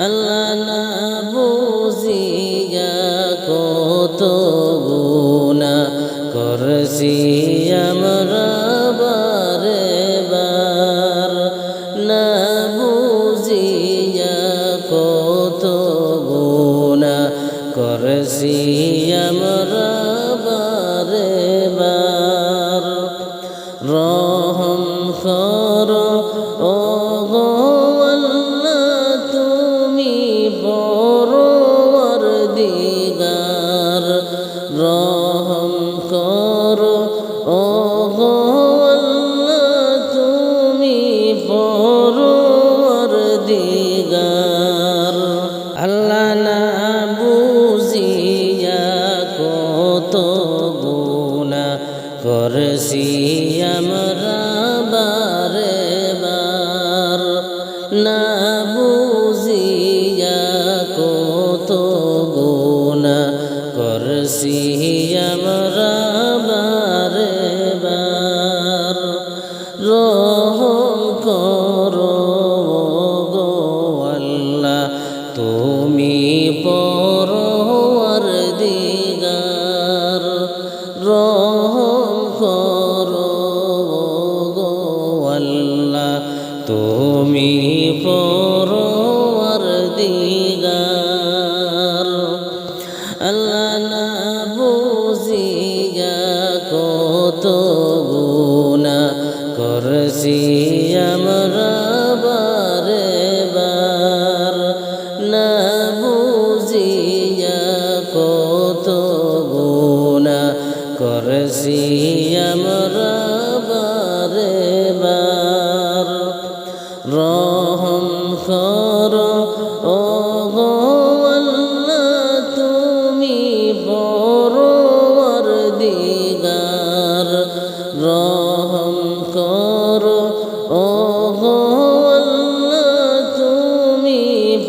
আল্লাহ না বুঝিয়া কত গুণা করছি আমরা বারে বার না বুঝিয়া কত গুণা করছি আমরা বারে বার রহম কর করছি আমরা বারে কর ও আল্লাহ তুমি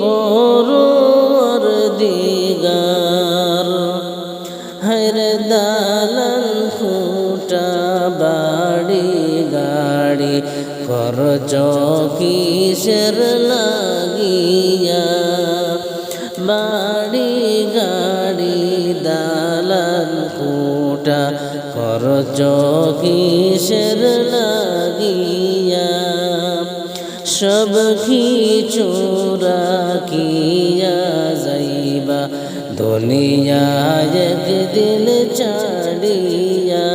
বড়র দিগার। হরে দালান খুঁটা বাড়ি গাড়ি খরচ কিসের লাগিয়া খুঁটা খরচ কিসের লাগিয়া। সব কিছু রাখিয়া যাইবা দুনিয়া একদিন ছাড়িয়া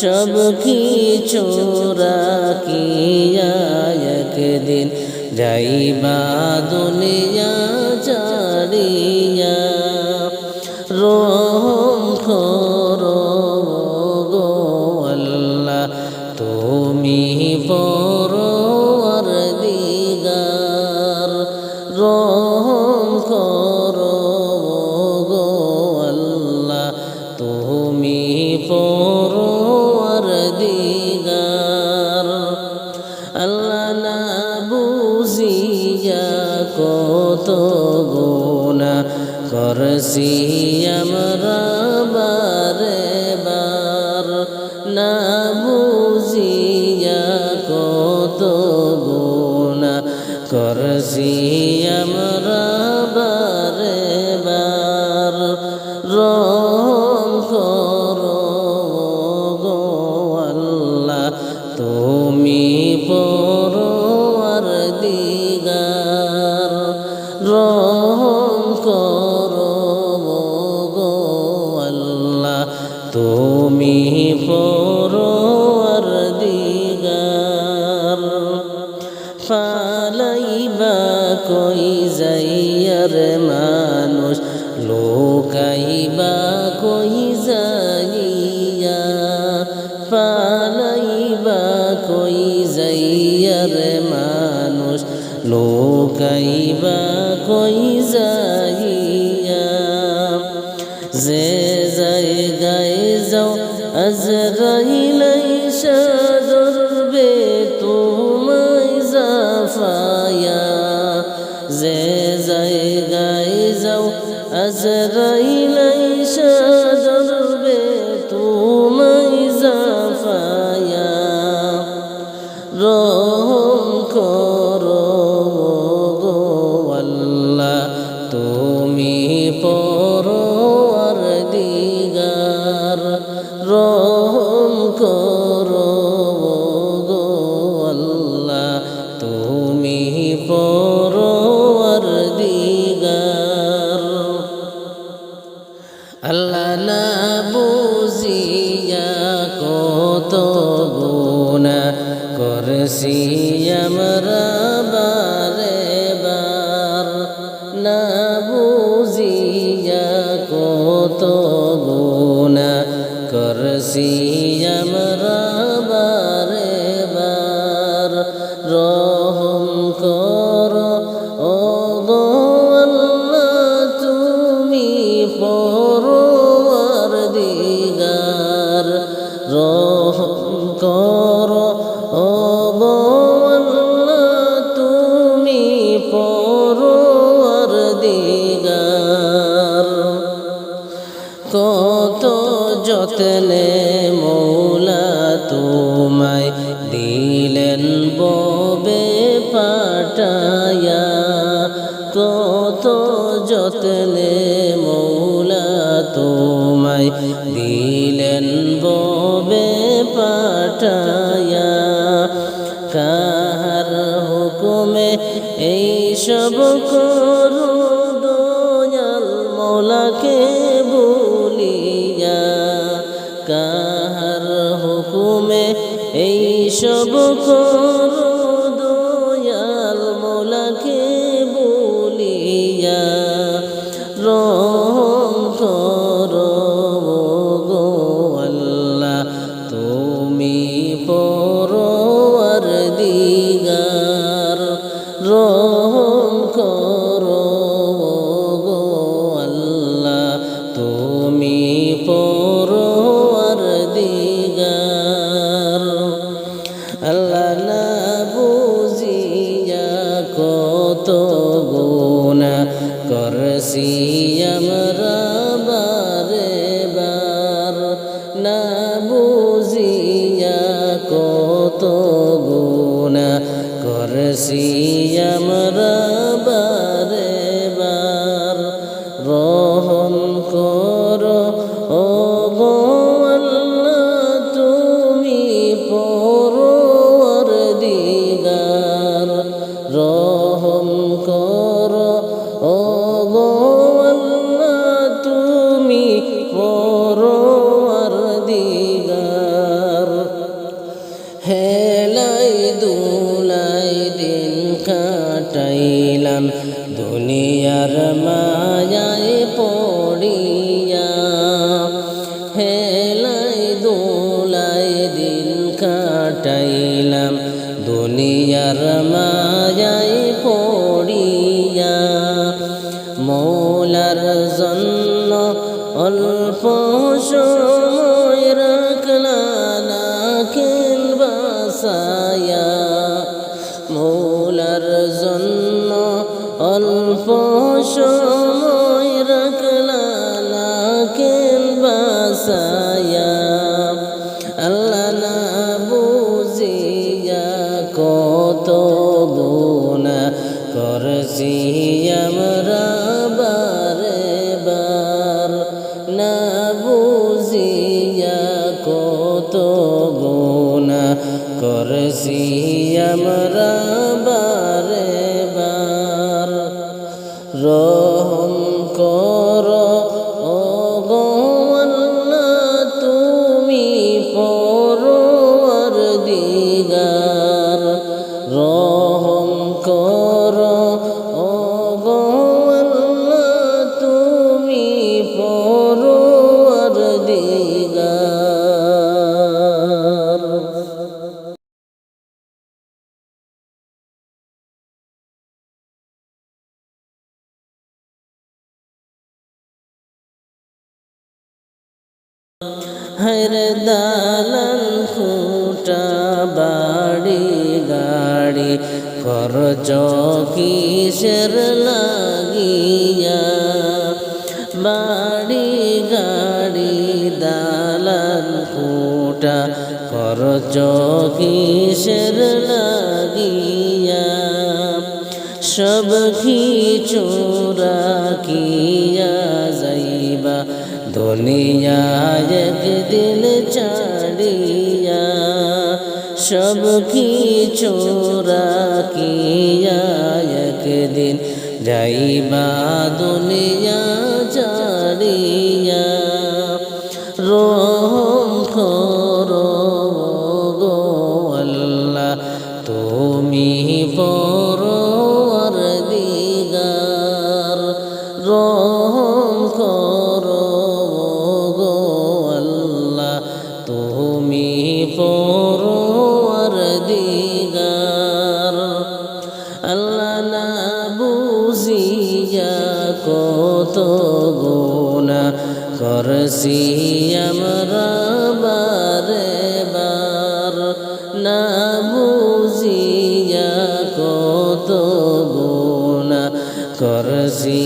সব কিছু রাখিয়া একদিন যাইবা, দুনিয়া করো গো আল্লাহ, তুমি পরওয়ার দিগার রহম করো গো তুমি পরওয়ার দিগার আল্লাহ না বুঝিয়া কত গুণা করছি আমরা বারে বার না লোকাইবা কই যাইয়া ফালাইবা কই যাইয়ার মানুষ, লোকাইবা কই যাইয়া যে জায়গায় যাও আজরাইলাই সাদরবে তোমায় জাফায়া। যে যাও করছি আমরা বারে বার না বুঝিয়া কত গুণা করছি। কত যতনে মৌলা তোমায় দিলেন ববে পাটায়া। কত যতনে মৌলা তোমায় দিলেন ববে পাটায়া। কাহার হুকুমে এই সব করো দয়াল মৌলাকে? এই কত গুণা করছি আমরা? দুনিয়ার মায়ায় পড়িয়া মৌলার জন্য অল্প করছি আমরা বারে বার না বুঝিয়া কত গুণা করছি আমরা। হর দালান খুটা বাড়ি গাড়ি খরচ কিসের লাগিয়া। বাড়ি গাড়ি দালান খুটা খরচ কিসের লাগিয়া। সব কিছু রাখিয়া যাইবা দুনিয়া একদিন ছাড়িয়া সব কিছু রাখিয়া একদিন যাইবা দুনিয়া জাড়িয়া রহম কত গুণা করছি আমরা বারে বার। না বুঝিয়া কত গুণা করছি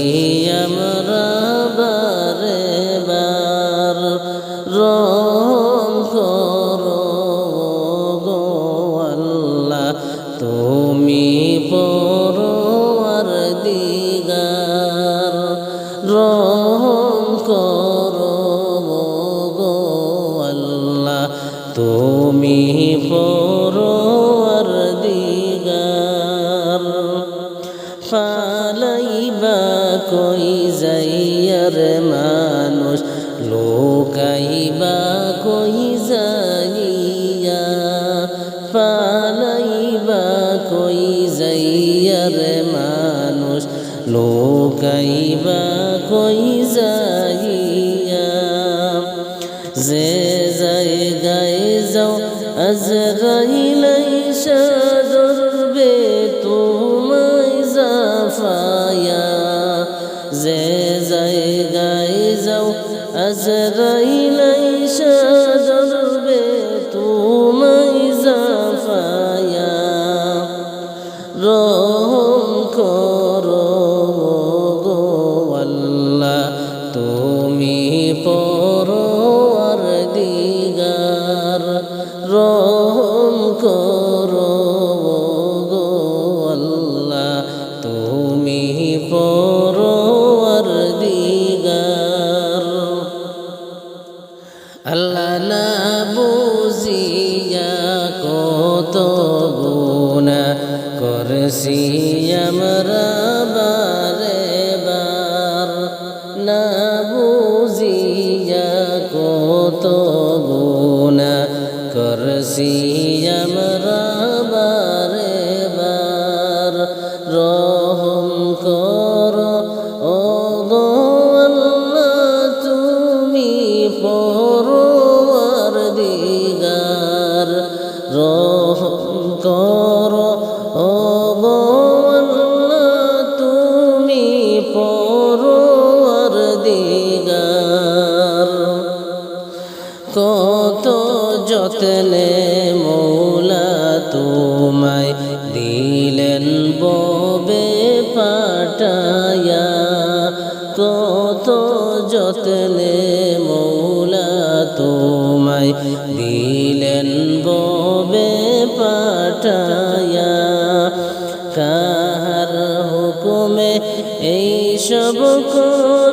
ফালাইবা কই যাইয়ার মানুষ? লোকাইবা কই যাইয়া? যে জায়গায় যাও, আজরাইলাই সাদরবে তোমায় জাফায়া। যে জায়গায় যাও, আজরাইলাই সাদরবে করছি যত্নে মৌলা তোমায় দিলেন ববে পাটায়া। কত যত্নে মৌলা তোমায় দিলেন ববে পাটায়া। কাহার হুকুমে এই সব কর